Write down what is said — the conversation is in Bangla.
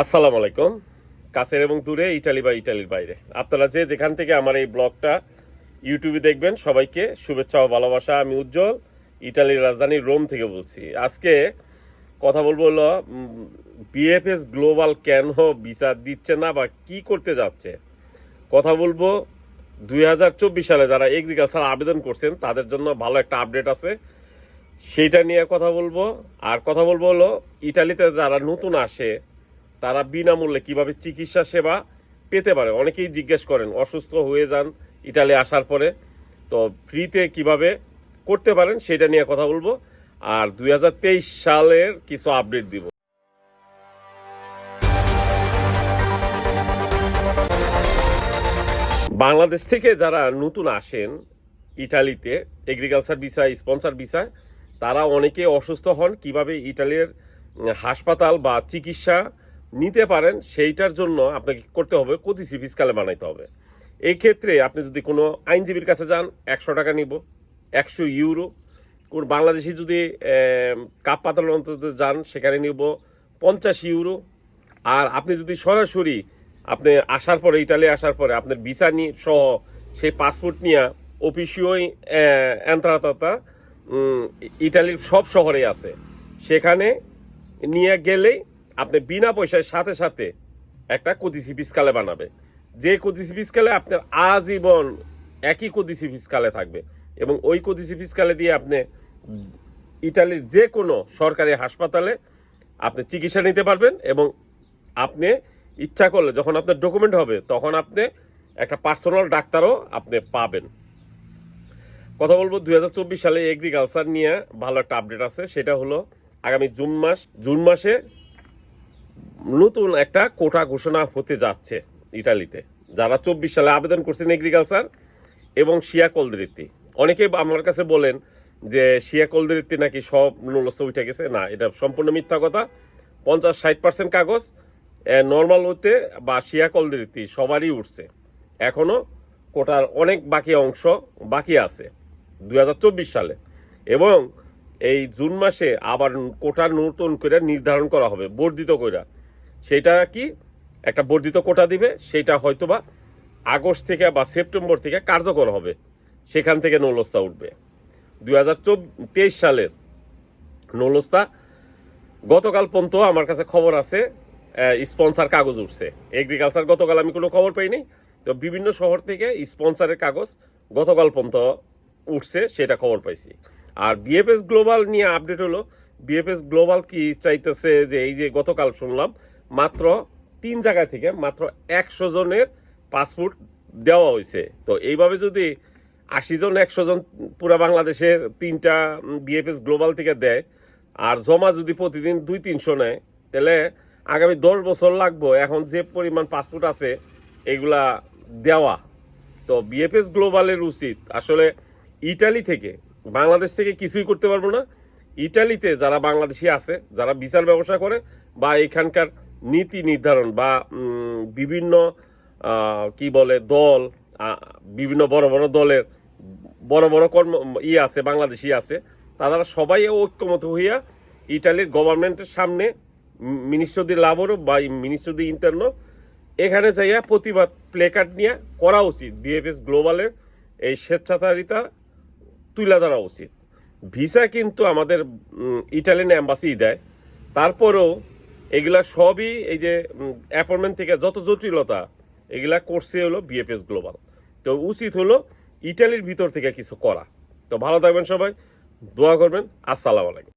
আসসালামু আলাইকুম। কাছের এবং দূরে, ইটালি বা ইটালির বাইরে। আপনারা যে যেখান থেকে আমার এই ব্লগটা ইউটিউবে দেখবেন, সবাইকে শুভেচ্ছা ও ভালোবাসা। আমি উজ্জ্বল, ইটালির রাজধানী রোম থেকে বলছি। আজকে কথা বলব হলো বিএফএস গ্লোবাল কেন ভিসা দিচ্ছে না বা কি করতে যাচ্ছে? কথা বলব, দুই হাজার চব্বিশ সালে যারা এগ্রিকালচার আবেদন করছেন, তাদের জন্য ভালো একটা আপডেট আছে। সেইটা নিয়ে কথা বলব। আর কথা বলব হলো, ইটালিতে যারা নতুন আসে তারা বিনামূল্যে কীভাবে চিকিৎসা সেবা পেতে পারে? অনেকেই জিজ্ঞেস করেন, অসুস্থ হয়ে যান ইটালি আসার পরে। তো ফ্রিতে কীভাবে করতে পারেন সেটা নিয়ে কথা বলব। আর দু হাজার তেইশ সালের কিছু আপডেট দিব। বাংলাদেশ থেকে যারা নতুন আসেন ইটালিতে, এগ্রিকালচার ভিসা, স্পন্সর ভিসা, তারা অনেকে অসুস্থ হন। কীভাবে ইটালির হাসপাতাল বা চিকিৎসা নিতে পারেন, সেইটার জন্য আপনাকে করতে হবে? কতিসি ফিসকালে বানাইতে হবে। এই ক্ষেত্রে আপনি যদি কোনো আইনজীবীর কাছে যান, একশো টাকা নিব, একশো ইউরো। কোন বাংলাদেশি যদি কাপ পাতাল অন্তত যান, সেখানে নিব পঞ্চাশ ইউরো। আর আপনি যদি সরাসরি আপনি আসার পরে, ইটালি আসার পরে আপনার ভিসা নিয়ে সহ সেই পাসপোর্ট নিয়ে অফিসিওই এন্ত্রাতা ইটালির সব শহরে আছে। সেখানে নিয়ে গেলেই আপনি বিনা পয়সার সাথে সাথে একটা কদিসি ফিসকালে বানাবে। যে কদিসি ফিসকালে আপনার আজীবন একই কদিসি ফিসকালে থাকবে এবং ওই কদিসি ফিসকালে দিয়ে আপনি ইটালির যে কোনো সরকারি হাসপাতালে আপনি চিকিৎসা নিতে পারবেন এবং আপনি ইচ্ছা করলে যখন আপনার ডকুমেন্ট হবে, তখন আপনি একটা পার্সোনাল ডাক্তারও আপনি পাবেন। কথা বলব দু হাজার চব্বিশ সালে এগ্রিকালচার নিয়ে ভালো একটা আপডেট আছে। সেটা হলো আগামী জুন মাস, জুন মাসে নতুন একটা কোটা ঘোষণা হতে যাচ্ছে ইটালিতে। যারা চব্বিশ সালে আবেদন করছেন এগ্রিকালচার এবং শিয়া কলদৃত্তি অনেকে আমার কাছে বলেন যে শিয়া কলদৃত্তি নাকি সব নুলস্থ উঠে গেছে। না, এটা সম্পূর্ণ মিথ্যা কথা। পঞ্চাশ ষাট পার্সেন্ট কাগজ নর্মাল হতে বা শিয়া কলদৃত্তি সবারই উঠছে। এখনও কোটার অনেক বাকি অংশ বাকি আছে দু হাজার চব্বিশ সালে। এবং এই জুন মাসে আবার কোটা নতুন করে নির্ধারণ করা হবে, বর্ধিত কইরা। সেটা কি? একটা বর্ধিত কোটা দিবে, সেটা হয়তোবা আগস্ট থেকে বা সেপ্টেম্বর থেকে কার্যকর হবে। সেখান থেকে নৌলস্তা উঠবে। দুই সালের নৌলস্তা, গতকাল পর্যন্ত আমার কাছে খবর আছে স্পন্সার কাগজ উঠছে। এগ্রিকালচার, গতকাল আমি কোনো খবর পাইনি। তো বিভিন্ন শহর থেকে স্পন্সারের কাগজ গতকাল পর্যন্ত উঠছে, সেটা খবর পাইছি। আর বিএফএস গ্লোবাল নিয়ে আপডেট হলো, বিএফএস গ্লোবাল কি চাইতেছে যে, এই যে গতকাল শুনলাম মাত্র তিন জায়গা থেকে মাত্র একশো জনের পাসপোর্ট দেওয়া হয়েছে। তো এইভাবে যদি আশি জন, একশো জন পুরা বাংলাদেশের তিনটা বিএফএস গ্লোবাল থেকে দেয় আর জমা যদি প্রতিদিন দুই, তিনশো নেয়, তাহলে আগামী দশ বছর লাগবো। এখন যে পরিমাণ পাসপোর্ট আছে, এগুলা দেওয়া। তো বিএফএস গ্লোবালের উচিত। আসলে ইটালি থেকে, বাংলাদেশ থেকে কিছুই করতে পারব না। ইটালিতে যারা বাংলাদেশি আছে, যারা বিচার ব্যবসা করে বা এখানকার নীতি নির্ধারণ বা বিভিন্ন কি বলে, দল বিভিন্ন বড় বড় দলের বড় বড় কর্ম, ই আছে, বাংলাদেশি আছে, তারা সবাই ঐক্যমত হইয়া ইটালির গভর্নমেন্টের সামনে মিনিস্টার দি লাবোরও বা মিনিস্টার দি ইন্টারনো এখানে যাইয়া প্রতিবাদ প্লেকার্ড নিয়ে করা উচিত। বিএফএস গ্লোবালের এই স্বেচ্ছাচারিতা তুলে ধরা উচিত। ভিসা কিন্তু আমাদের ইটালিয়ান অ্যাম্বাসি দেয়। তারপরেও এগুলা সবই এই যে অ্যাপয়েন্টমেন্ট থেকে যত জটিলতা, এগুলা করছে হলো বিএফএস গ্লোবাল তো উচিত হলো ইটালির ভিতর থেকে কিছু করা। তো ভালো থাকবেন সবাই, দোয়া করবেন। আসসালামু আলাইকুম।